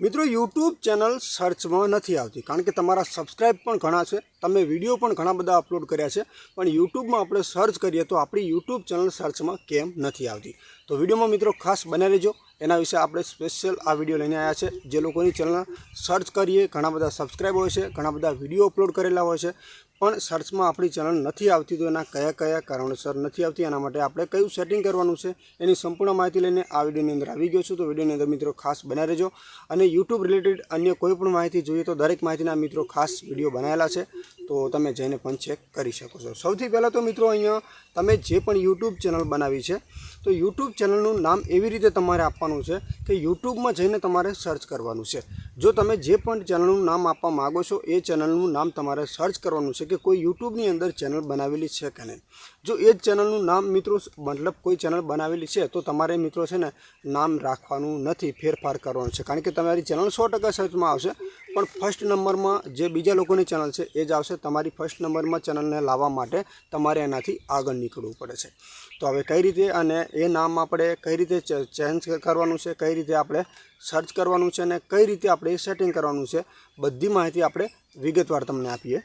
મિત્રો YouTube channel સર્ચમાં નથી આવતી, કારણ કે તમારા સબસ્ક્રાઇબ પણ ઘણા છે. તમે વીડિયો પણ ઘણા બધા અપલોડ કર્યા છે, પણ યુટ્યુબમાં આપણે સર્ચ કરીએ તો આપણી યુટ્યુબ ચેનલ સર્ચમાં કેમ નથી આવતી. તો વિડીયોમાં મિત્રો ખાસ બને રહેજો. એના વિશે આપણે સ્પેશિયલ આ વીડિયો લઈને આવ્યા છે. જે લોકોની ચેનલ સર્ચ કરીએ, ઘણા બધા સબસ્ક્રાઇબ હોય છે, ઘણા બધા વીડિયો અપલોડ કરેલા હોય છે પણ સર્ચમાં આપણી ચેનલ નથી આવતી, તો એના કયા કયા કારણોસર નથી આવતી, એના માટે આપણે કયું સેટિંગ કરવાનું છે, એની સંપૂર્ણ માહિતી લઈને આ વિડીયોની અંદર આવી ગયો છું. તો વિડીયોની અંદર મિત્રો ખાસ બનાવી રહેજો. અને યુટ્યુબ રિલેટેડ અન્ય કોઈ પણ માહિતી જોઈએ તો દરેક માહિતીના મિત્રો ખાસ વીડિયો બનાવેલા છે, તો તમે જઈને પણ ચેક કરી શકો છો. સૌથી પહેલાં તો મિત્રો અહીંયા તમે જે પણ યુટ્યુબ ચેનલ બનાવી છે, તો યુટ્યુબ ચેનલનું નામ એવી રીતે તમારે આપવાનું છે કે યુટ્યુબમાં જઈને તમારે સર્ચ કરવાનું છે. જો તમે જે પણ ચેનલનું નામ આપવા માગો છો, એ ચેનલનું નામ તમારે સર્ચ કરવાનું છે કે કોઈ યુટ્યુબની અંદર ચેનલ બનાવેલી છે કે નહીં. જો એ જ ચેનલનું નામ મિત્રો મતલબ કોઈ ચેનલ બનાવેલી છે, તો તમારે મિત્રો છે ને નામ રાખવાનું નથી, ફેરફાર કરવાનો છે. કારણ કે તમારી ચેનલ સો ટકા સર્ચમાં આવશે પણ ફર્સ્ટ નંબરમાં જે બીજા લોકોની ચેનલ છે, એ જ આવશે. તમારી ફર્સ્ટ નંબરમાં ચેનલને લાવવા માટે તમારે એનાથી આગળ નીકળવું પડે છે. તો હવે કઈ રીતે અને એ નામ આપણે કઈ રીતે ચેન્જ કરવાનું છે, કઈ રીતે આપણે સર્ચ કરવાનું છે અને કઈ રીતે આપણે સેટિંગ કરવાનું છે, બધી માહિતી આપણે વિગતવાર તમને આપીએ.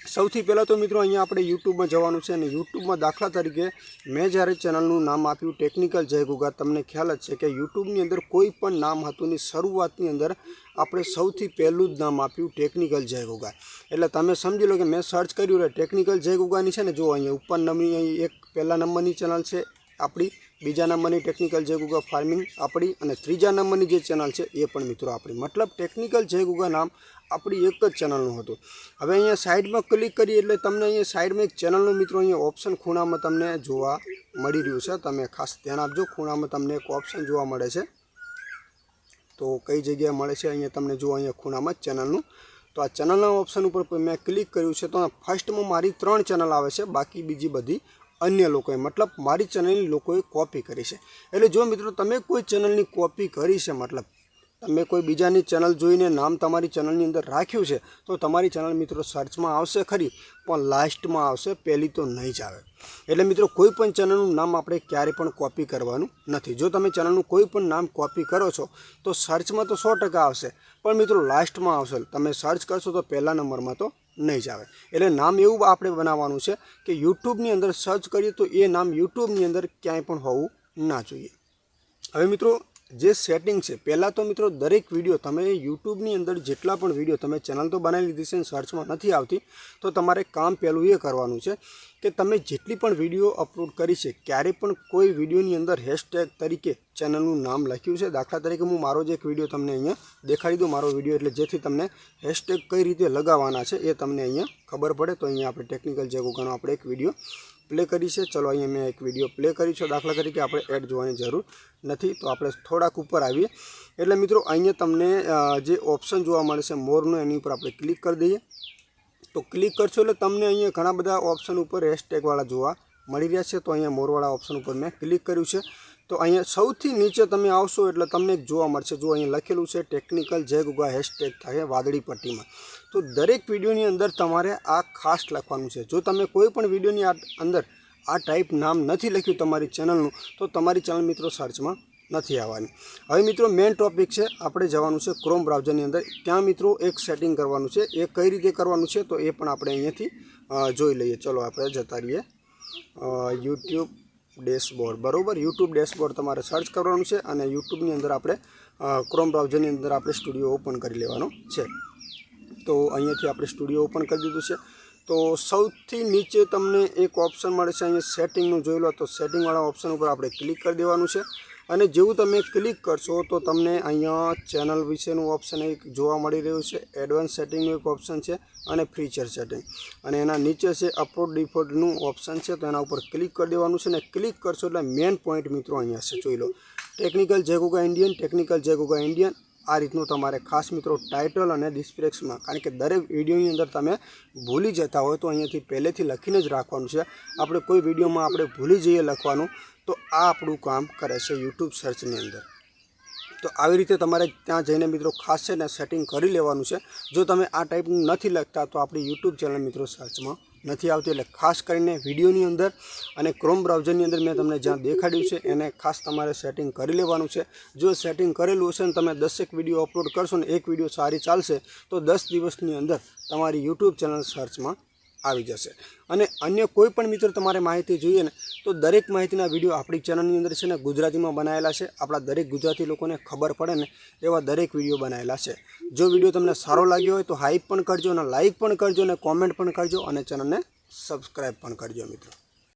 સૌથી પહેલાં તો મિત્રો અહીંયા આપણે યુટ્યુબમાં જવાનું છે અને યુટ્યુબમાં દાખલા તરીકે મેં જ્યારે ચેનલનું નામ આપ્યું ટેકનિકલ જય ગુગા તમને ખ્યાલ જ છે કે યુટ્યુબની અંદર કોઈ પણ નામ હતું ની શરૂઆતની અંદર આપણે સૌથી પહેલું જ નામ આપ્યું ટેકનિકલ જય ગુગા એટલે તમે સમજી લો કે મેં સર્ચ કર્યું એટલે ટેકનિકલ જય ગુગાની છે ને જો અહીંયા ઉપર નંબરની એક પહેલા નંબરની ચેનલ છે આપણી બીજા નંબરની ટેકનિકલ જય ગુગા ફાર્મિંગ આપણી અને ત્રીજા નંબરની જે ચેનલ છે એ પણ મિત્રો આપણી. મતલબ ટેકનિકલ જય ગુગા નામ આપણી એક જ ચેનલનું હતું. હવે અહીંયા સાઈડમાં ક્લિક કરીએ એટલે તમને અહીંયા સાઈડમાં એક ચેનલનું મિત્રો અહીંયા ઓપ્શન ખૂણામાં તમને જોવા મળી રહ્યું છે. તમે ખાસ ધ્યાન આપજો, ખૂણામાં તમને એક ઓપ્શન જોવા મળે છે. તો કઈ જગ્યાએ મળે છે અહીંયા તમને જોવા અહીંયા ખૂણામાં ચેનલનું. તો આ ચેનલના ઓપ્શન ઉપર મેં ક્લિક કર્યું છે. તો ફર્સ્ટમાં મારી ત્રણ ચેનલ આવે છે. બાકી બીજી બધી અન્ય લોકોએ, મતલબ મારી ચેનલની લોકોએ કોપી કરી છે. એટલે જો મિત્રો તમે કોઈ ચેનલની કોપી કરી છે, મતલબ તમે કોઈ બીજાની ચેનલ જોઈને નામ તમારી ચેનલની અંદર રાખ્યું છે, તો તમારી ચેનલ મિત્રો સર્ચમાં આવશે ખરી, પણ લાસ્ટમાં આવશે, પહેલી તો નહીં જ આવે. એટલે મિત્રો કોઈ પણ ચેનલનું નામ આપણે ક્યારે પણ કોપી કરવાનું નથી. જો તમે ચેનલનું કોઈ પણ નામ કોપી કરો છો, તો સર્ચમાં તો સો ટકા આવશે, પણ મિત્રો લાસ્ટમાં આવશે. તમે સર્ચ કરશો તો પહેલા નંબરમાં તો નહીં જ આવે. એટલે નામ એવું આપણે બનાવવાનું છે કે યુટ્યુબની અંદર સર્ચ કરીએ તો એ નામ યુટ્યુબની અંદર ક્યાંય પણ હોવું ના જોઈએ. હવે મિત્રો જે સેટિંગ છે, પહેલાં તો મિત્રો દરેક વીડિયો તમે યુટ્યુબની અંદર જેટલા પણ વીડિયો તમે ચેનલ તો બનાવી લીધી છે સર્ચમાં નથી આવતી, તો તમારે કામ પહેલું એ કરવાનું છે કે તમે જેટલી પણ વીડિયો અપલોડ કરી છે, ક્યારે પણ કોઈ વિડીયોની અંદર હેશટેગ તરીકે ચેનલનું નામ લખ્યું છે, દાખલા તરીકે હું મારો જે એક વીડિયો તમને અહીંયા દેખાડી દઉં, મારો વીડિયો એટલે જેથી તમને હેશટેગ કઈ રીતે લગાવવાના છે એ તમને અહીંયા ખબર પડે, તો અહીંયા આપણે ટેકનિકલ જે ગોગાનો આપણે એક વીડિયો પ્લે કરી છે. ચલો અહીંયા મેં એક વીડિયો પ્લે કરી છે. દાખલા તરીકે આપણે એડ જોવાની જરૂર નથી. તો આપણે થોડાક ઉપર આવીએ. એટલે મિત્રો, અહીંયા તમને જે ઓપ્શન જોવા મળે છે મોરનું, એની ઉપર આપણે ક્લિક કરી દઈએ. તો ક્લિક કરશો એટલે તમને અહીંયા ઘણા બધા ઓપ્શન ઉપર હેશટેગવાળા જોવા મળી રહ્યા છે. તો અહીંયા મોરવાળા ઓપ્શન ઉપર મેં ક્લિક કર્યું છે. તો અહીંયા સૌથી નીચે તમે આવશો એટલે તમને જોવા મળશે. જો અહીંયા લખેલું છે ટેકનિકલ જય ગુગા હેશટેગ થાય વાદળી પટ્ટીમાં. તો દરેક વિડીયોની અંદર તમારે આ ખાસ લખવાનું છે. જો તમે કોઈ પણ વિડીયોની અંદર આ ટાઈપ નામ નથી લખ્યું તમારી ચેનલનું, તો તમારી ચેનલ મિત્રો સર્ચમાં નથી આવવાની. હવે મિત્રો મેઇન ટોપિક છે, આપણે જવાનું છે ક્રોમ બ્રાઉઝરની અંદર. ત્યાં મિત્રો એક સેટિંગ કરવાનું છે. એ કઈ રીતે કરવાનું છે તો એ પણ આપણે અહીંયાથી જોઈ લઈએ. ચલો, આપણે જતા રહીએ. YouTube dashboard. બરાબર? યુટ્યુબ ડેશબોર્ડ તમારે સર્ચ કરવાનું છે અને યુટ્યુબની અંદર આપણે ક્રોમ બ્રાઉઝરની અંદર આપણે સ્ટુડિયો ઓપન કરી લેવાનો છે. તો અહીંયાથી આપણે સ્ટુડિયો ઓપન કરી દીધું છે. તો સૌથી નીચે તમને એક ઓપ્શન મળે છે. અહીંયા સેટિંગનું જોઈ લો. તો સેટિંગવાળા ઓપ્શન ઉપર આપણે ક્લિક કરી દેવાનું છે. અને જેવું તમે ક્લિક કરશો તો તમને અહીંયા ચેનલ વિશેનું ઓપ્શન એક જોવા મળી રહ્યું છે. એડવાન્સ સેટિંગનું એક ઓપ્શન છે અને ફીચર સેટિંગ. અને એના નીચે છે અપલોડ ડિફોલ્ટનું ઓપ્શન છે તો એના ઉપર ક્લિક કરી દેવાનું છે અને ક્લિક કરશો એટલે મેન પોઈન્ટ મિત્રો અહીંયા છે. જોઈ લો. ટેકનિકલ જેગોગા ઇન્ડિયન, ટેકનિકલ જેગોગા ઇન્ડિયન આ રીતનું તમારે ખાસ મિત્રો ટાઇટલ અને ડિસ્ક્રિપ્શનમાં કારણ કે દરેક વિડીયોની અંદર તમે ભૂલી જતા હોય તો અહીંયાથી પહેલેથી લખીને જ રાખવાનું છે. આપણે કોઈ વિડીયોમાં આપણે ભૂલી જઈએ લખવાનું, તો આ આપણું કામ કરે છે યુટ્યુબ સર્ચની અંદર. તો આવી રીતે તમારે ત્યાં જઈને મિત્રો ખાસ છે ને સેટિંગ કરી લેવાનું છે. જો તમે આ ટાઈપનું નથી લખતા, તો આપણી યુટ્યુબ ચેનલ મિત્રો સર્ચમાં નથી આવતી એટલે ખાસ કરીને વિડીયોની અંદર અને ક્રોમ બ્રાઉઝરની અંદર મેં તમને જ્યાં દેખાડ્યું છે, એને ખાસ તમારે સેટિંગ કરી લેવાનું છે. જો સેટિંગ કરેલું હશે ને તમે દસેક વીડિયો અપલોડ કરશો ને એક વીડિયો સારી ચાલશે, તો દસ દિવસની અંદર તમારી યુટ્યુબ ચેનલ સર્ચમાં આવી જશે. અને અન્ય કોઈ પણ મિત્રો તમારે માહિતી જોઈએ ને, તો દરેક માહિતીના વીડિયો આપણી ચેનલની અંદર છે ને, ગુજરાતીમાં બનાવેલા છે. આપણા દરેક ગુજરાતી લોકોને ખબર પડે ને, એવા દરેક વીડિયો બનાવેલા છે. જો વીડિયો તમને સારો લાગ્યો હોય તો હાઈપ પણ કરજો અને લાઇક પણ કરજો અને કોમેન્ટ પણ કરજો અને ચેનલને સબસ્ક્રાઈબ પણ કરજો મિત્રો.